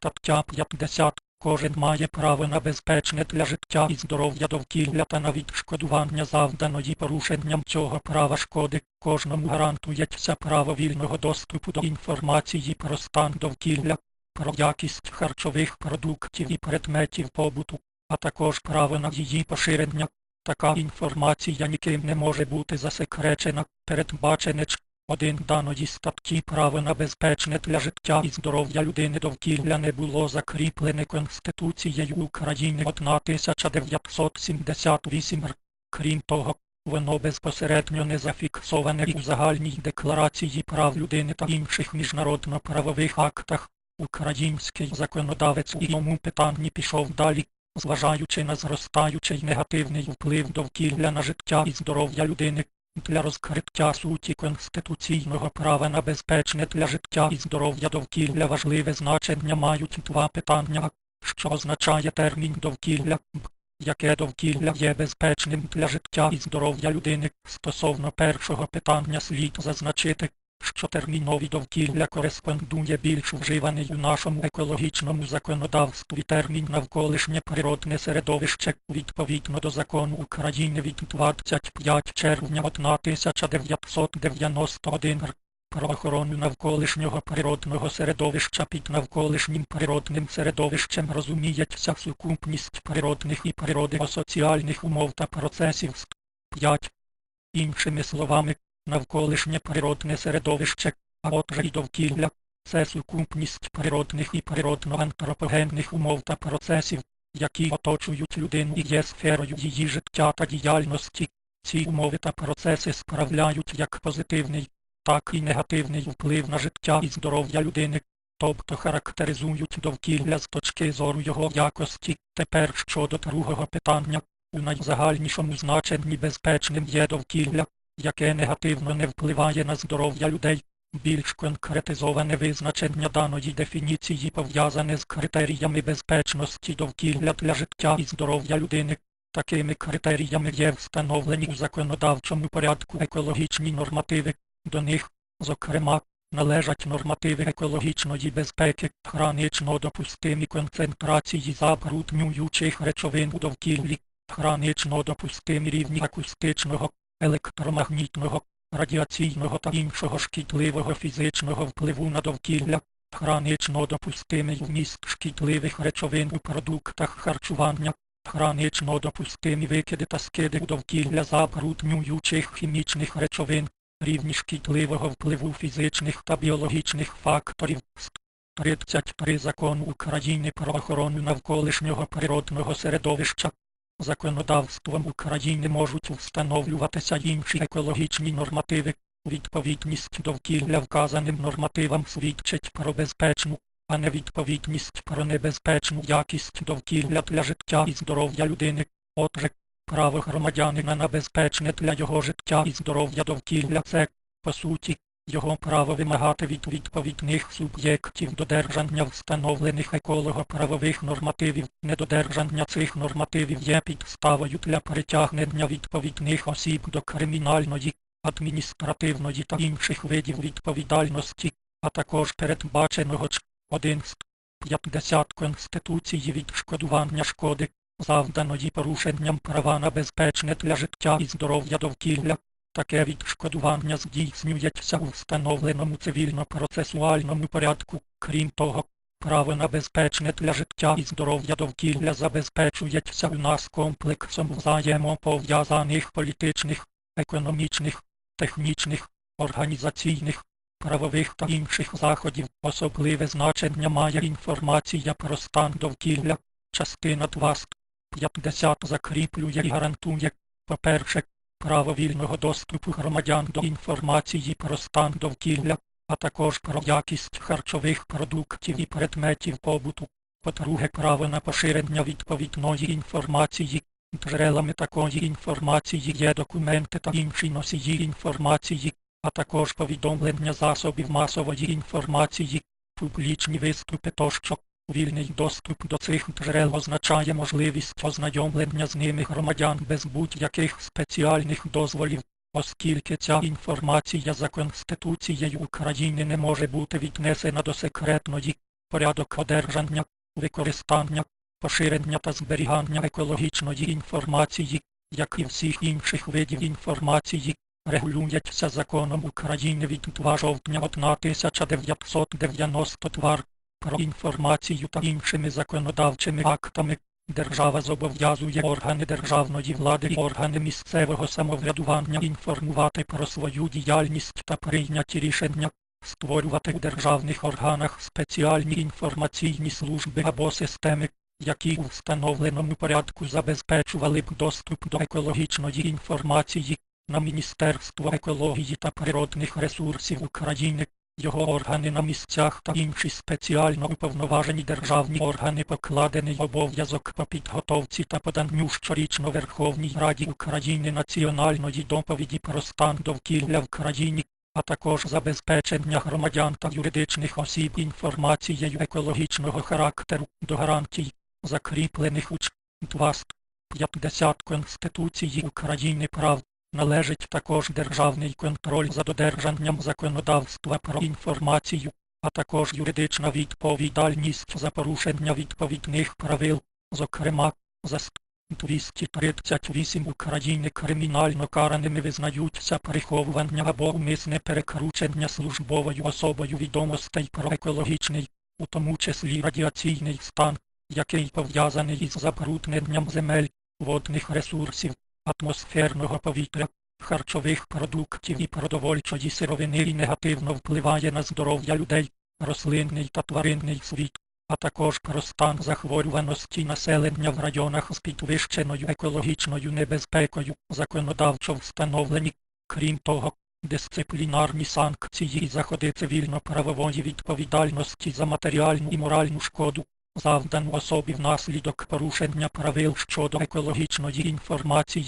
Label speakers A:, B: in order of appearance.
A: Стаття 50. Кожен має право на безпечне для життя і здоров'я довкілля та на відшкодування завданої порушенням цього права шкоди. Кожному гарантується право вільного доступу до інформації про стан довкілля, про якість харчових продуктів і предметів побуту, а також право на її поширення. Така інформація ніким не може бути засекречена, передбачене один даної статті право на безпечне для життя і здоров'я людини довкілля не було закріплене Конституцією України 1978. Крім того, воно безпосередньо не зафіксоване і у загальній декларації прав людини та інших міжнародно-правових актах. Український законодавець у цьому питанні пішов далі, зважаючи на зростаючий негативний вплив довкілля на життя і здоров'я людини. Для розкриття суті конституційного права на безпечне для життя і здоров'я довкілля. Важливе значення мають два питання, що означає термін довкілля, яке довкілля є безпечним для життя і здоров'я людини. Стосовно першого питання слід зазначити, що термінові довкілля кореспондує більш вживаний у нашому екологічному законодавстві термін навколишнє природне середовище відповідно до закону України від 25 червня 1991 р. Про охорону навколишнього природного середовища під навколишнім природним середовищем розуміється сукупність природних і природно-соціальних умов та процесів. 5. Іншими словами, навколишнє природне середовище, а отже й довкілля, це сукупність природних і природно-антропогенних умов та процесів, які оточують людину і є сферою її життя та діяльності. Ці умови та процеси справляють як позитивний, так і негативний вплив на життя і здоров'я людини, тобто характеризують довкілля з точки зору його якості. Тепер щодо другого питання, у найзагальнішому значенні безпечним є довкілля, яке негативно не впливає на здоров'я людей. Більш конкретизоване визначення даної дефініції пов'язане з критеріями безпечності довкілля для життя і здоров'я людини. Такими критеріями є встановлені у законодавчому порядку екологічні нормативи. До них, зокрема, належать нормативи екологічної безпеки, гранично допустимі концентрації забруднюючих речовин у довкіллі, гранично допустимі рівні акустичного, електромагнітного, радіаційного та іншого шкідливого фізичного впливу на довкілля, гранично допустимий вміст шкідливих речовин у продуктах харчування, гранично допустимі викиди та скиди у довкілля забруднюючих хімічних речовин, рівні шкідливого впливу фізичних та біологічних факторів. 33 закону України про охорону навколишнього природного середовища. Законодавством України можуть встановлюватися інші екологічні нормативи. Відповідність довкілля вказаним нормативам свідчить про безпечну, а невідповідність про небезпечну якість довкілля для життя і здоров'я людини. Отже, право громадянина на безпечне для його життя і здоров'я довкілля це, по суті, його право вимагати від відповідних суб'єктів додержання встановлених еколого-правових нормативів. Недодержання цих нормативів є підставою для притягнення відповідних осіб до кримінальної, адміністративної та інших видів відповідальності, а також передбаченого ч. 1 з 50 Конституції відшкодування шкоди, завданої порушенням права на безпечне для життя і здоров'я довкілля. Таке відшкодування здійснюється у встановленому цивільно-процесуальному порядку. Крім того, право на безпечне для життя і здоров'я довкілля забезпечується у нас комплексом взаємопов'язаних політичних, економічних, технічних, організаційних, правових та інших заходів. Особливе значення має інформація про стан довкілля. Частина 2 ст. 50 закріплює і гарантує, по-перше, право вільного доступу громадян до інформації про стан довкілля, а також про якість харчових продуктів і предметів побуту. По-друге, право на поширення відповідної інформації. Джерелами такої інформації є документи та інші носії інформації, а також повідомлення засобів масової інформації, публічні виступи тощо. Вільний доступ до цих джерел означає можливість ознайомлення з ними громадян без будь-яких спеціальних дозволів, оскільки ця інформація за Конституцією України не може бути віднесена до секретної, порядок одержання, використання, поширення та зберігання екологічної інформації, як і всіх інших видів інформації, регулюється законом України від 2 жовтня 1992 про інформацію та іншими законодавчими актами. Держава зобов'язує органи державної влади і органи місцевого самоврядування інформувати про свою діяльність та прийняті рішення, створювати у державних органах спеціальні інформаційні служби або системи, які у встановленому порядку забезпечували б доступ до екологічної інформації на Міністерство екології та природних ресурсів України, його органи на місцях та інші спеціально уповноважені державні органи покладений обов'язок по підготовці та поданню щорічно Верховній Раді України національної доповіді про стан довкілля в країні, а також забезпечення громадян та юридичних осіб інформацією екологічного характеру до гарантій, закріплених у ч. 250 Конституції України прав. Належить також державний контроль за додержанням законодавства про інформацію, а також юридична відповідальність за порушення відповідних правил, зокрема, за 238 України кримінально караними визнаються приховування або умисне перекручення службовою особою відомостей про екологічний, у тому числі радіаційний стан, який пов'язаний із забрудненням земель, водних ресурсів, атмосферного повітря, харчових продуктів і продовольчої сировини і негативно впливає на здоров'я людей, рослинний та тваринний світ, а також про стан захворюваності населення в районах з підвищеною екологічною небезпекою, законодавчо встановлені. Крім того, дисциплінарні санкції і заходи цивільно-правової відповідальності за матеріальну і моральну шкоду, завдану особі внаслідок порушення правил щодо екологічної інформації